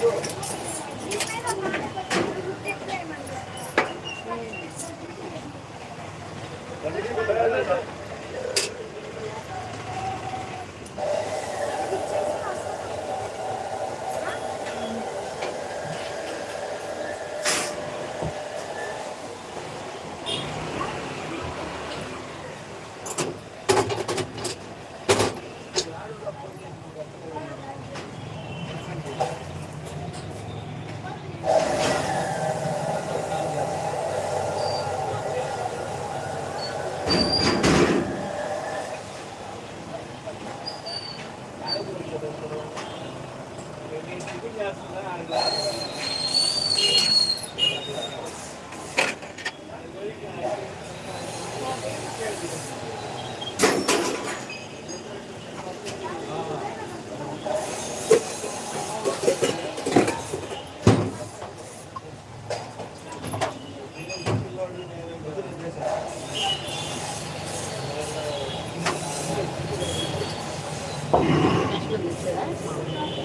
Obrigado.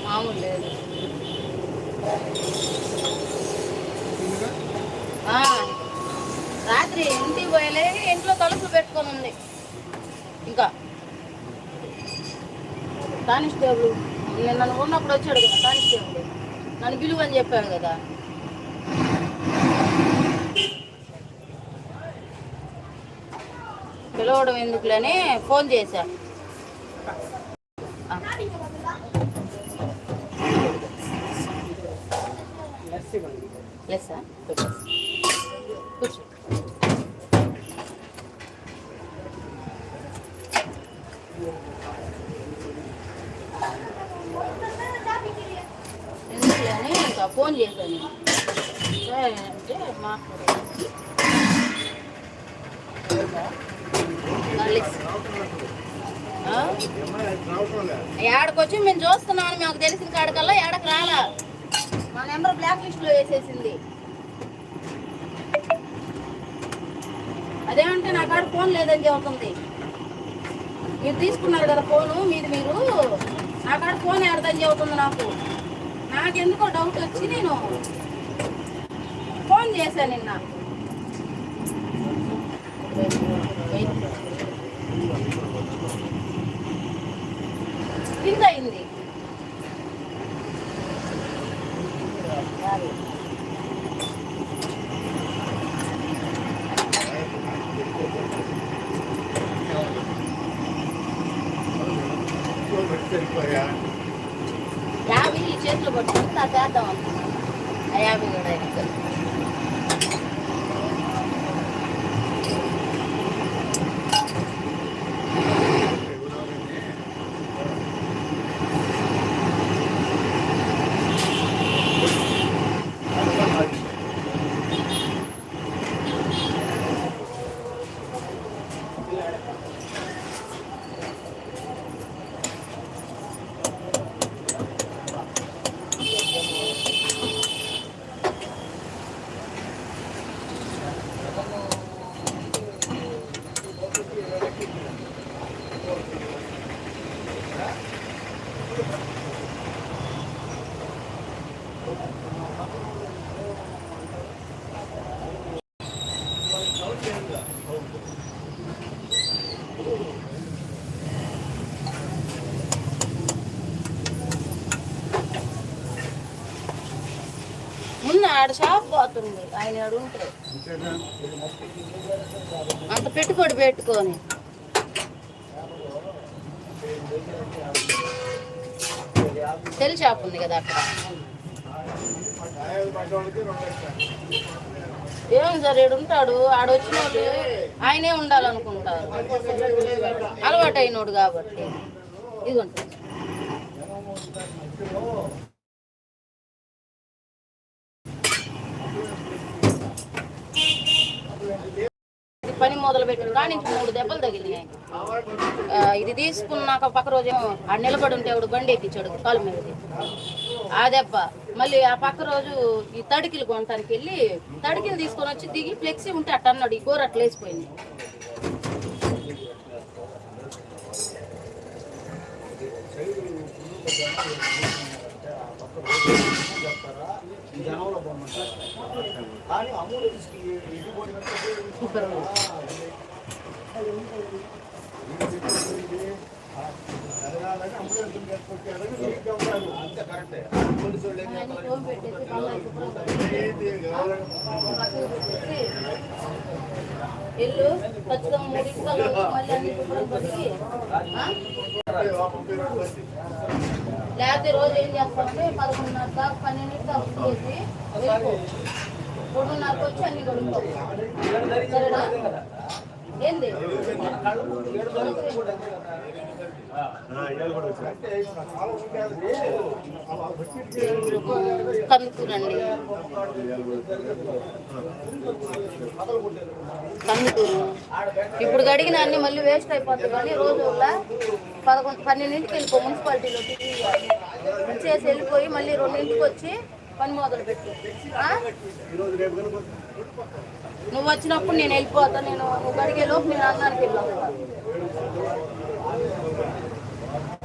మామూలు లేదు. ఆ, రాత్రి ఇంటికి పోయలే ఇంట్లో తలుపులు పెట్టుకొని ఉంది. ఇంకా. కానిస్టేబుల్ నేను నన్ను ఉన్నప్పుడు వచ్చాడు కదా కానిస్టేబుల్ నన్ను పిలువని చెప్పాడు కదా. పిలవడం ఎందుకులని ఫోన్ చేశా. ఆ. లెస్సా కూర్చో ఇంకా ఫోన్ చేశాను సరే అంటే మాట్లాడు ఏడకొచ్చి మేము చూస్తున్నామని మాకు తెలిసిన కాడికల్లా ఏడకు రాలా. మా నెంబర్ బ్లాక్ లిస్ట్లో వేసేసింది. అదేమంటే నా కాడ ఫోన్ లేదని చెబుతుంది. మీరు తీసుకున్నారు కదా ఫోను మీది మీరు. నా కాడ ఫోన్ ఏడదని చెబుతుంది నాకు. నాకెందుకో డౌట్ వచ్చి నేను ఫోన్ చేశాను నిన్న. కింద అయింది యాభై చేతులు చేతిలో పట్టుకుని నా చేద్దాం అనుకున్నాను. ఆ యాభై కూడా ఆడ షాప్ పోతుంది. ఆయన ఆడు ఉంటే అంత పెట్టుబడి పెట్టుకొని. సెల్ షాప్ ఉంది కదా అక్కడ. ఏం సార్ ఈడు ఉంటాడు. ఆడ వాళ్ళు ఆయనే ఉండాలనుకుంటారు. అలవాటు అయినోడు కాబట్టి. ఇదిగోండి ఇది పని మొదలు పెట్టిన కానీ మూడు దెబ్బలు తగిలినాయి. ఇది తీసుకున్నాక పక్క రోజేమో ఆ నిలబడి ఉంటే ఆవిడ బండి ఎక్కించాడు కాలు మీదది ఆ దెబ్బ. మళ్ళీ ఆ పక్క రోజు ఈ తడికిలు కొనటానికి వెళ్ళి తడికిలు తీసుకొని వచ్చి దిగి ఫ్లెక్సీ ఉంటే అట్ట అన్నాడు. ఈ కూర అట్లా వేసిపోయింది చెప్తారా? జనంలో పోమంటారు కానీ అమూల్ ఇది సూపర్ జరగాలని అమూల్ చెప్తారు అంతే కరెక్టే పోలీసు ఇల్లు ఖచ్చితంగా మూడింటికల్లా వచ్చి మళ్ళీ అన్ని శుభ్రం లేకపోతే రోజు ఏం చేస్తామంటే పదకొండున్నర దాకా పన్నెండు దాకా చేసి వెళ్ళిపో. మూడున్నరకు వచ్చి అన్ని గడుపుతాం సరేనా? ఏంది? కందుకూరండి. కందుకూరు. ఇప్పుడు కడిగిన అన్ని మళ్ళీ వేస్ట్ అయిపోతుంది కానీ రోజు పదకొండు పన్నెండింటికి వెళ్ళిపో మున్సిపాలిటీలో చేసి వెళ్ళిపోయి మళ్ళీ రెండింటికి వచ్చి పని మొదలు పెట్టు. నువ్వు వచ్చినప్పుడు నేను వెళ్ళిపోతా నేను నువ్వు గడిగే లోపు నేను అన్నానికి వెళ్ళాను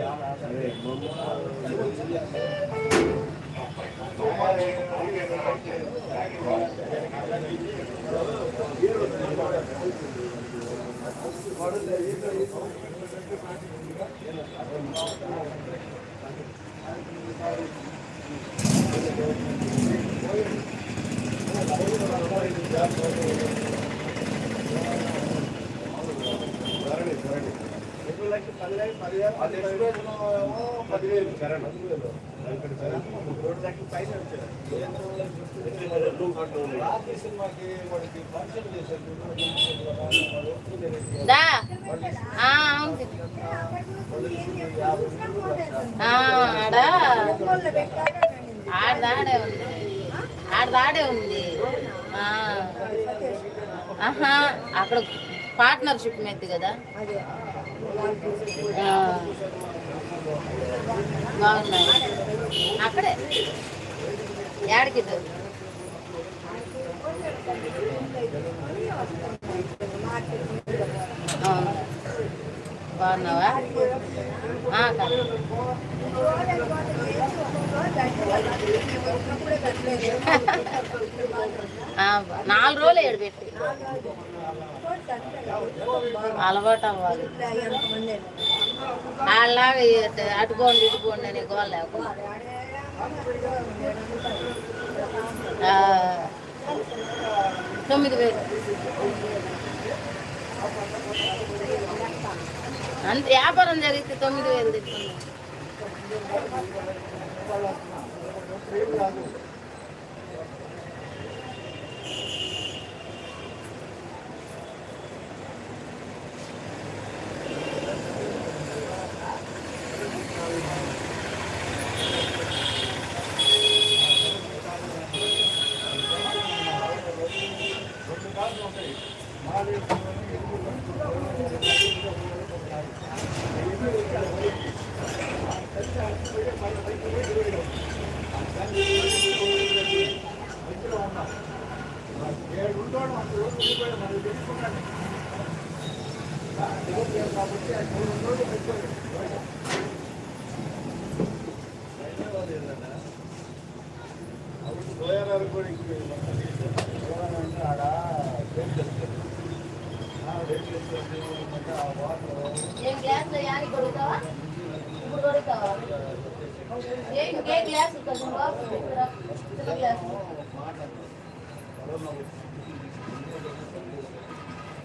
టైమింగ్గా అంటే అది ఎక్స్ప్రెషన్ పదివేలు పదివేలు రెండు లక్షల పైన వచ్చారు రాత్రి సినిమాకి వాడికి ఫంక్షన్ చేశారు దా ఆ, అవును ఆ, ఆడ. ఆడదాడే ఉంది. ఆడదాడే ఉంది. ఆ. ఆహా అక్కడ పార్ట్నర్షిప్ మీద కదా. బాగున్నాయి అక్కడే ఏడకి బాగున్నావా? నాలుగు రోజులు ఏడు పెట్టి. అలవాటు అవ్వాలి వాళ్ళలాగా అటుకోండి ఇటుకోండి అని గోల లేకుండా. తొమ్మిది వేలు. అంత వ్యాపారం జరిగితే తొమ్మిది వేలు తెచ్చుకున్నాం. కొంచెం గ్లాస్ ఇక్కడ గ్లాస్.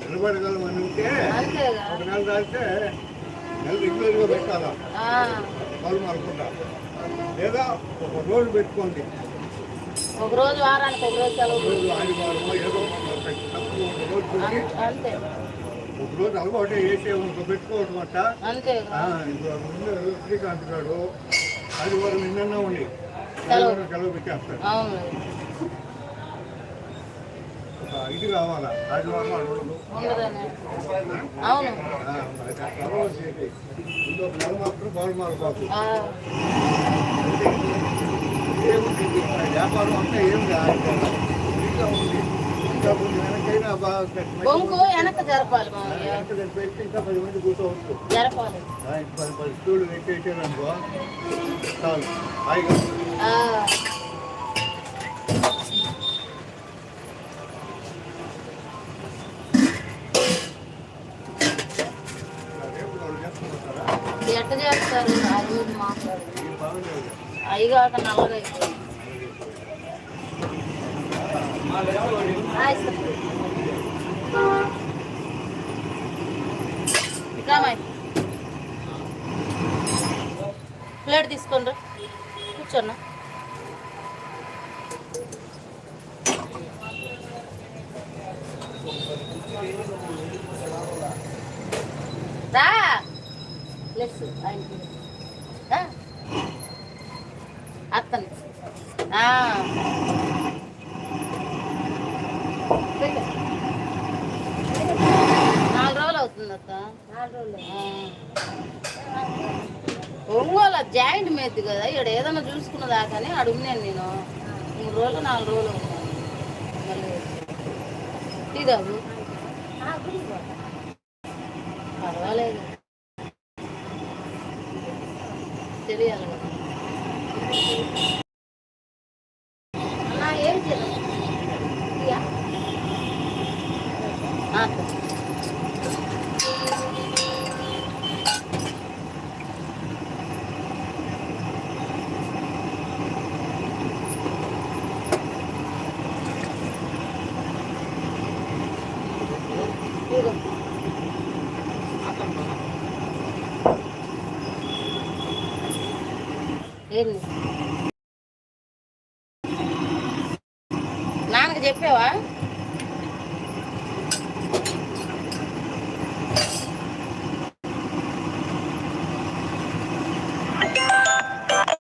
నిలబడగలమని ఉంటే ఒక నెల రాస్తే నెల రెగ్యులర్గా పెట్టాలా ఆ, వాళ్ళు అనుకుంటా లేదా ఒక రోజు పెట్టుకోండి ఒక రోజు వారానికి ఒక రోజు సెలవు. అంతే. రోజు అలవాటు వేసే పెట్టుకోవడం అంట ముందు శ్రీకాంత్ గారు ఆదివారం నిన్న ఉండి సెలవు. పెట్టేస్తారు. ఇది కావాలా? ఆదివారం అడవులు అవును. అలవాటు చేసి ఇంకో నెల మాత్రం మారిపోతుంది ఆ, ఏముంది వ్యాపారం అంతా ఏం కాదు ఉంది బొంకు వెనక జరపాలి పెట్టి ఇంకా పది మంది కూర్చోవచ్చు జరపాలి. పది పది పెట్టేసారు అనుకో చాలు హాయిగా ఆ, రేపు వాళ్ళు చేసుకుంటారా ఎట్ట చేస్తారు ఆ రోజు మాట్లాడు ఈ బాగుండేది అయ్యిగాక ప్లేట్ తీసుకోండి కూర్చోన్నా రా. లెస్ ఆయనకి రా. అత్తని. నాలుగు రోజులు అవుతుంది అత్త. ఒంగోలు జాయింట్ మెద్ది కదా ఇక్కడ ఏదైనా చూసుకున్నదా కానీ అడుగున్నాను నేను. మూడు రోజులు నాలుగు రోజులు ఉన్నాను మళ్ళీ టీ తాగు. పర్వాలేదు. తెలియాలి కదా. అన్నా ఏం rin.